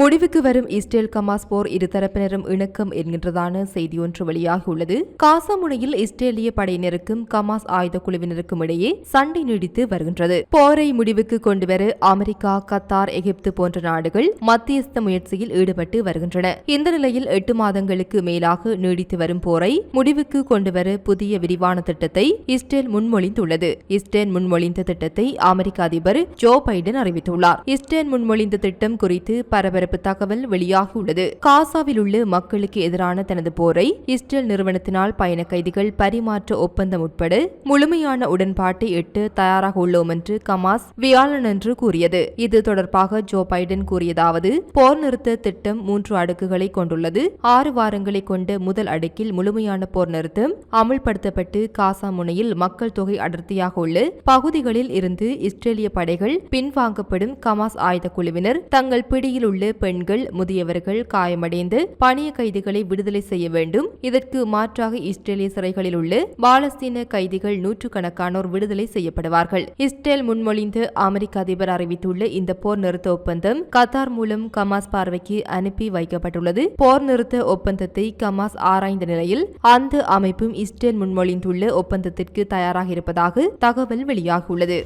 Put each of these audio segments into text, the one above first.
முடிவுக்கு வரும் இஸ்ரேல் கமாஸ் போர் இருதரப்பினரும் இணக்கம் என்கின்றதான செய்தி ஒன்று வெளியாகியுள்ளது. காசா முனையில் இஸ்ரேலிய படையினருக்கும் கமாஸ் ஆயுத குழுவினருக்கும் இடையே சண்டை நீடித்து வருகின்றது. போரை முடிவுக்கு கொண்டுவர அமெரிக்கா கத்தார் எகிப்து போன்ற நாடுகள் மத்தியஸ்த முயற்சியில் ஈடுபட்டு வருகின்றன. இந்த நிலையில் எட்டு மாதங்களுக்கு மேலாக நீடித்து வரும் போரை முடிவுக்கு கொண்டுவர புதிய விரிவான திட்டத்தை இஸ்ரேல் முன்மொழிந்துள்ளது. இஸ்ரேல் முன்மொழிந்த திட்டத்தை அமெரிக்க அதிபர் ஜோ பைடன் அறிவித்துள்ளார். இஸ்ரேல் முன்மொழிந்த திட்டம் குறித்து பரபர பரபரப்பு தகவல் வெளியாகியுள்ளது காசாவில் உள்ள மக்களுக்கு எதிரான தனது போரை இஸ்ரேல் நிறுவனத்தினால் பயண கைதிகள் பரிமாற்ற ஒப்பந்தம் உட்பட முழுமையான உடன்பாட்டை எட்டு தயாராக உள்ளோம் என்று கமாஸ் வியாழனன்று கூறியது. இது தொடர்பாக ஜோ பைடன் கூறியதாவது போர் நிறுத்த திட்டம் மூன்று அடுக்குகளை கொண்டுள்ளது. ஆறு வாரங்களை கொண்ட முதல் அடுக்கில் முழுமையான போர் நிறுத்தம் அமுல்படுத்தப்பட்டு காசா முனையில் மக்கள் தொகை அடர்த்தியாக உள்ள பகுதிகளில் இருந்து இஸ்ரேலிய படைகள் பின்வாங்கப்படும் கமாஸ் ஆயுத குழுவினர் தங்கள் பிடியில் உள்ள பெண்கள் முதியவர்கள் காயமடைந்து பணிய கைதிகளை விடுதலை செய்ய வேண்டும். இதற்கு மாற்றாக இஸ்ரேலிய சிறைகளில் உள்ள பாலஸ்தீன கைதிகள் நூற்றுக்கணக்கானோர் விடுதலை செய்யப்படுவார்கள். இஸ்ரேல் முன்மொழிந்து அமெரிக்க அதிபர் அறிவித்துள்ள இந்த போர் நிறுத்த ஒப்பந்தம் கத்தார் மூலம் கமாஸ் பார்வைக்கு அனுப்பி வைக்கப்பட்டுள்ளது. போர் நிறுத்த ஒப்பந்தத்தை கமாஸ் ஆராய்ந்த நிலையில் அந்த அமைப்பும் இஸ்ரேல் முன்மொழிந்துள்ள ஒப்பந்தத்திற்கு தயாராக இருப்பதாக தகவல் வெளியாகியுள்ளது.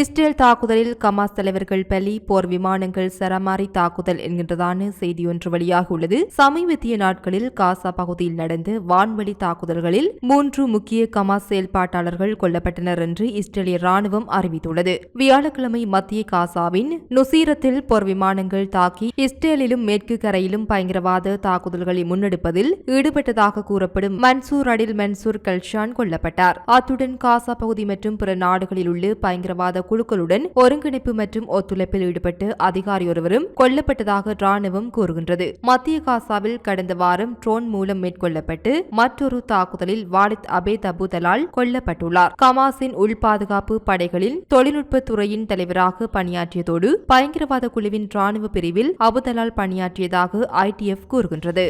இஸ்ரேல் தாக்குதலில் கமாஸ் தலைவர்கள் பலி போர் விமானங்கள் சரமாரி தாக்குதல் என்கின்றதான செய்தியொன்று வெளியாகியுள்ளது. சமீபத்திய நாட்களில் காசா பகுதியில் நடந்த வான்வழி தாக்குதல்களில் மூன்று முக்கிய கமாஸ் செயல்பாட்டாளர்கள் கொல்லப்பட்டனர் என்று இஸ்ரேலிய ராணுவம் அறிவித்துள்ளது. வியாழக்கிழமை மத்திய காசாவின் நுசீரத்தில் போர் விமானங்கள் தாக்கி இஸ்ரேலிலும் மேற்கு கரையிலும் பயங்கரவாத தாக்குதல்களை முன்னெடுப்பதில் ஈடுபட்டதாக கூறப்படும் மன்சூர் அடில் மன்சூர் கல்ஷான் கொல்லப்பட்டார். அத்துடன் காசா பகுதி மற்றும் பிற நாடுகளில் உள்ள பயங்கரவாத குழுக்களுடன் ஒருங்கிணைப்பு மற்றும் ஒத்துழைப்பில் ஈடுபட்டு அதிகாரி ஒருவரும் கொல்லப்பட்டதாக ராணுவம் கூறுகின்றது. மத்திய காசாவில் கடந்த வாரம் ட்ரோன் மூலம் மேற்கொள்ளப்பட்டு மற்றொரு தாக்குதலில் வாலித் அபேத் அபுதலால் கொல்லப்பட்டுள்ளார். கமாஸின் உள் பாதுகாப்பு படைகளில் தொழில்நுட்ப துறையின் தலைவராக பணியாற்றியதோடு பயங்கரவாத குழுவின் ராணுவ பிரிவில் அபுதலால் பணியாற்றியதாக ஐடிஎஃப் கூறுகின்றது.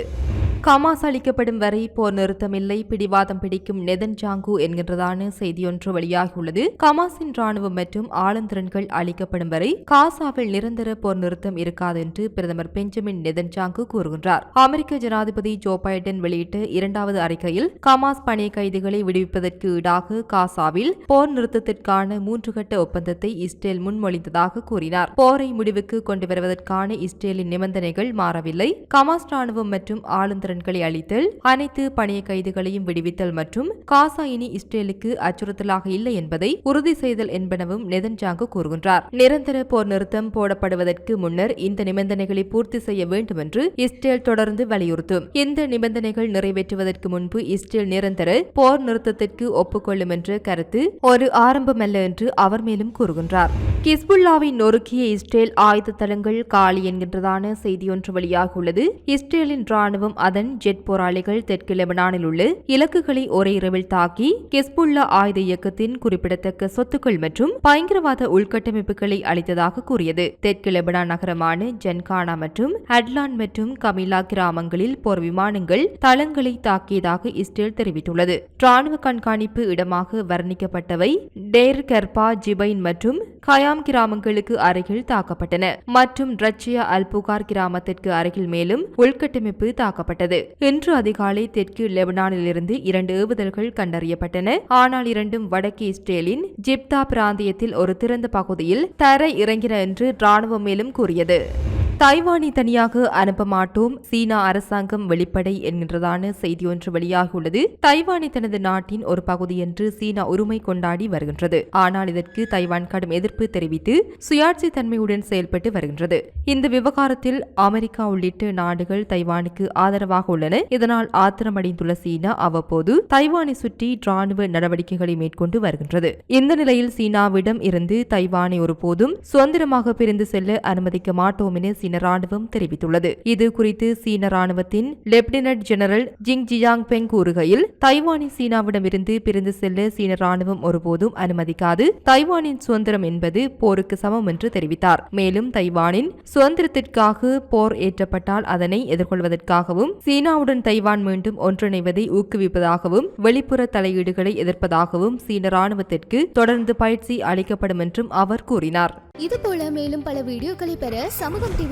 கமாஸ் அளிக்கப்படும் வரை போர் நிறுத்தமில்லை பிடிவாதம் பிடிக்கும் நெதன்ஜாங்கு என்கின்றதான செய்தியொன்று வெளியாகியுள்ளது. கமாஸின் ராணுவம் மற்றும் ஆளுந்திறன்கள் அளிக்கப்படும் வரை காசாவில் நிரந்தர போர் நிறுத்தம் இருக்காது என்று பிரதமர் பெஞ்சமின் நெதன்ஜாங்கு கூறுகின்றார். அமெரிக்க ஜனாதிபதி ஜோ பைடன் வெளியிட்ட இரண்டாவது அறிக்கையில் கமாஸ் பணிய கைதிகளை விடுவிப்பதற்கு ஈடாக காசாவில் போர் நிறுத்தத்திற்கான மூன்று கட்ட ஒப்பந்தத்தை இஸ்ரேல் முன்மொழிந்ததாக கூறினார். போரை முடிவுக்கு கொண்டு வருவதற்கான இஸ்ரேலின் நிபந்தனைகள் மாறவில்லை. கமாஸ் ராணுவம் மற்றும் ஆளுந்திரன் திறன்களை அளித்தல் அனைத்து பணிய கைதுகளையும் விடுவித்தல் மற்றும் காசா இனி இஸ்ரேலுக்கு அச்சுறுத்தலாக இல்லை என்பதை உறுதி செய்தல் என்பனவும் நெதன்ஜாங்கு கூறுகின்றார். நிரந்தர போர் நிறுத்தம் போடப்படுவதற்கு முன்னர் இந்த நிபந்தனைகளை பூர்த்தி செய்ய வேண்டும் என்று இஸ்ரேல் தொடர்ந்து வலியுறுத்தும். இந்த நிபந்தனைகள் நிறைவேற்றுவதற்கு முன்பு இஸ்ரேல் நிரந்தர போர் நிறுத்தத்திற்கு ஒப்புக்கொள்ளும் என்ற கருத்து ஒரு ஆரம்பமல்ல என்று அவர் மேலும் கூறுகின்றார். கிஸ்புல்லாவை நொறுக்கிய இஸ்ரேல் ஆயுத தளங்கள் காலி என்கின்றதான செய்தியொன்று வெளியாகியுள்ளது. இஸ்ரேலின் ராணுவம் அதன் ஜெட் போராளிகள் தெற்கு லெபனானில் உள்ள இலக்குகளை ஒரே இரவில் தாக்கி கெஸ்புல்லா ஆயுத இயக்கத்தின் குறிப்பிடத்தக்க சொத்துக்கள் மற்றும் பயங்கரவாத உள்கட்டமைப்புகளை அளித்ததாக கூறியது. தெற்கு லெபனான் நகரமான ஜன்கானா மற்றும் ஹட்லான் மற்றும் கமிலா கிராமங்களில் போர் விமானங்கள் தளங்களை தாக்கியதாக இஸ்ரேல் தெரிவித்துள்ளது. ராணுவ கண்காணிப்பு இடமாக வர்ணிக்கப்பட்டவை டேர் கர்பா ஜிபைன் மற்றும் கயாம் கிராமங்களுக்கு அருகில் தாக்கப்பட்டன. மற்றும் ரச்சியா அல்புகார் கிராமத்திற்கு அருகில் மேலும் உள்கட்டமைப்பு தாக்கப்பட்டது. இன்று அதிகாலை தெற்கு லெபனானிலிருந்து இரண்டு ஏவுதல்கள் கண்டறியப்பட்டன. ஆனால் இரண்டும் வடக்கு இஸ்ரேலின் ஜிப்தா பிராந்தியத்தில் ஒரு திறந்த பகுதியில் தர இறங்கின என்று ராணுவம் மேலும் கூறியது. தைவானை தனியாக அனுப்ப மாட்டோம் சீனா அரசாங்கம் வெளிப்படை என்கின்றதான செய்தி ஒன்று வெளியாகியுள்ளது. தைவானை தனது நாட்டின் ஒரு பகுதி என்று சீனா உரிமை கொண்டாடி வருகின்றது. ஆனால் இதற்கு தைவான் கடும் எதிர்ப்பு தெரிவித்து சுயாட்சி தன்மையுடன் செயல்பட்டு வருகின்றது. இந்த விவகாரத்தில் அமெரிக்கா உள்ளிட்ட நாடுகள் தைவானுக்கு ஆதரவாக உள்ளன. இதனால் ஆத்திரமடைந்துள்ள சீனா அவ்வப்போது தைவானை சுற்றி ராணுவ நடவடிக்கைகளை மேற்கொண்டு வருகின்றது. இந்த நிலையில் சீனாவிடம் இருந்து தைவானை ஒருபோதும் சுதந்திரமாக பிரிந்து செல்ல அனுமதிக்க மாட்டோம் என சீனா சீன ராணுவம் தெரிவித்துள்ளது. இது குறித்து சீன ராணுவத்தின் lieutenant general Jing Jiang Peng கூறுகையில் தைவானை சீனாவிடமிருந்து பிரிந்து செல்ல சீன ராணுவம் ஒருபோதும் அனுமதிக்காது. தைவானின் சுதந்திரம் என்பது போருக்கு சமம் என்று தெரிவித்தார். மேலும் தைவானின் சுதந்திரத்திற்காக போர் ஏற்றப்பட்டால் அதனை எதிர்கொள்வதற்காகவும் சீனாவுடன் தைவான் மீண்டும் ஒன்றிணைவதை ஊக்குவிப்பதாகவும் வெளிப்புற தலையீடுகளை எதிர்ப்பதாகவும் சீன ராணுவத்திற்கு தொடர்ந்து பயிற்சி அளிக்கப்படும் என்றும் அவர் கூறினார். இதுபோல மேலும் பல வீடியோக்களை பெற சமூகம் டிவி